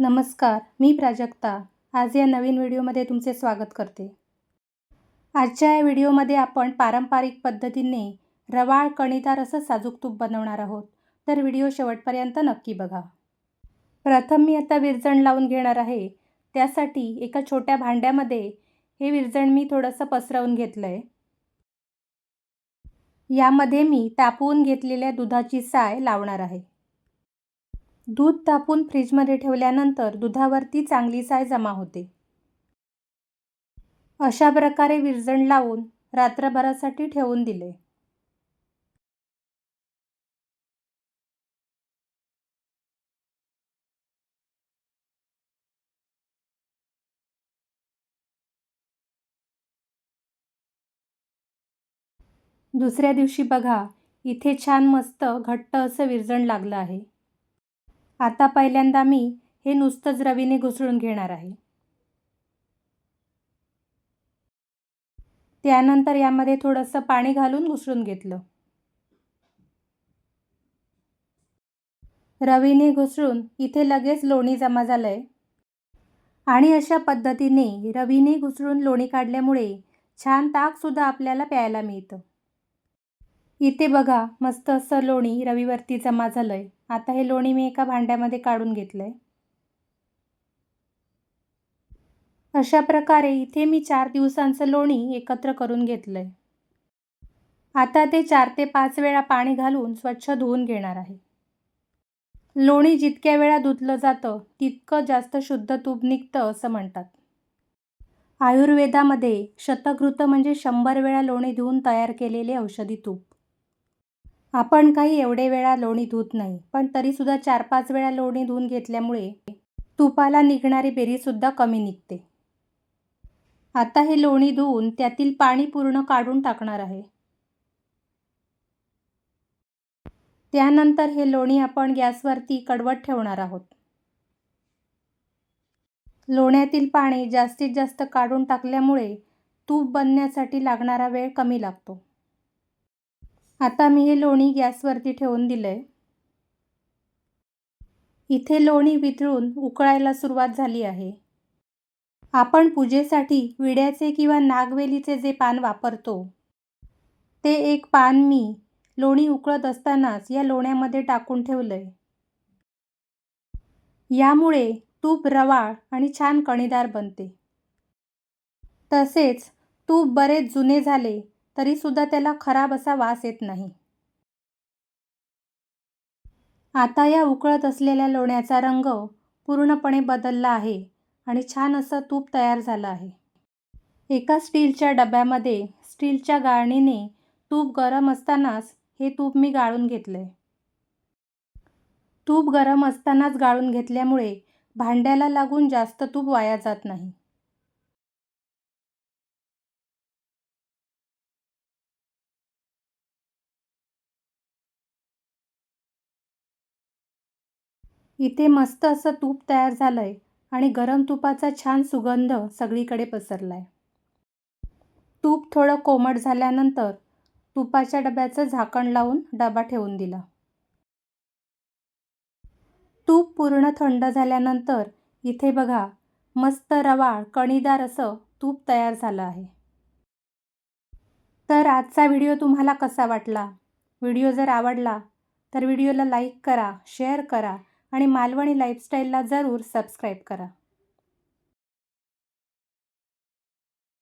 नमस्कार मी प्राजक्ता. आज या नवीन व्हिडिओमध्ये तुमचे स्वागत करते. आजच्या या व्हिडिओमध्ये आपण पारंपरिक पद्धतीने रवाळ कणीदार असं साजूक तूप बनवणार आहोत. तर व्हिडिओ शेवटपर्यंत नक्की बघा. प्रथम मी आता विरजण लावून घेणार आहे. त्यासाठी एका छोट्या भांड्यामध्ये हे विरजण मी थोडंसं पसरवून घेतलं आहे यामध्ये मी तापवून घेतलेल्या दुधाची साय लावणार आहे. दूध तापून फ्रीजमध्ये ठेवल्यानंतर दुधावरती चांगली साय जमा होते. अशा प्रकारे विरजण लावून रात्रभरासाठी ठेवून दिले. दुसऱ्या दिवशी बघा इथे छान मस्त घट्ट असं विरजण लागलं आहे. आता पहिल्यांदा मी हे नुसतंच रवीने घुसळून घेणार आहे. त्यानंतर यामध्ये थोडंसं पाणी घालून घुसळून घेतलं. रवीने घुसळून इथे लगेच लोणी जमा झालं आहे आणि अशा पद्धतीने रवीने घुसळून लोणी काढल्यामुळे छान ताकसुद्धा आपल्याला प्यायला मिळतं. इथे बघा मस्त असं लोणी रवीवरती जमा झालं आहे आता हे लोणी मी एका भांड्यामध्ये काढून घेतलं आहे अशा प्रकारे इथे मी चार दिवसांचं लोणी एकत्र करून घेतलं आहे आता ते चार ते पाच वेळा पाणी घालून स्वच्छ धुवून घेणार आहे. लोणी जितक्या वेळा धुतलं जातं तितकं जास्त शुद्ध तूप निघतं असं म्हणतात. आयुर्वेदामध्ये शतकृत म्हणजे शंभर वेळा लोणी धुवून तयार केलेले औषधी तूप. आपण काही एवढे वेळा लोणी धुत नाही पण तरीसुद्धा चार पाच वेळा लोणी धुवून घेतल्यामुळे तुपाला निघणारी बेरीसुद्धा कमी निघते. आता हे लोणी धुवून त्यातील पाणी पूर्ण काढून टाकणार आहे. त्यानंतर हे लोणी आपण गॅसवरती कडवत ठेवणार आहोत. लोण्यातील पाणी जास्तीत जास्त काढून टाकल्यामुळे तूप बनण्यासाठी लागणारा वेळ कमी लागतो. आता मी हे लोणी गॅसवरती ठेवून दिलं आहे इथे लोणी वितळून उकळायला सुरुवात झाली आहे. आपण पूजेसाठी विड्याचे किंवा नागवेलीचे जे पान वापरतो ते एक पान मी लोणी उकळत असतानाच या लोण्यामध्ये टाकून ठेवलं आहे यामुळे तूप रवाळ आणि छान कणीदार बनते. तसेच तूप बरेच जुने झाले तरीसुद्धा त्याला खराब असा वास येत नाही. आता या उकळत असलेल्या लोण्याचा रंग पूर्णपणे बदलला आहे आणि छान असं तूप तयार झालं आहे. एका स्टीलच्या डब्यामध्ये स्टीलच्या गाळणीने तूप गरम असतानाच हे तूप मी गाळून घेतलं आहे तूप गरम असतानाच गाळून घेतल्यामुळे भांड्याला लागून जास्त तूप वाया जात नाही. इथे मस्त असं तूप तयार झालं आहे आणि गरम तुपाचा छान सुगंध सगळीकडे पसरला आहे तूप थोडं कोमट झाल्यानंतर तुपाच्या डब्याचं झाकण लावून डबा ठेवून दिला. तूप पूर्ण थंड झाल्यानंतर इथे बघा मस्त रवाळ कणीदार असं तूप तयार झालं आहे. तर आजचा व्हिडिओ तुम्हाला कसा वाटला? व्हिडिओ जर आवडला तर व्हिडिओला लाईक करा शेअर करा आणि मालवणी लाईफस्टाईलला जरूर सबस्क्राईब करा.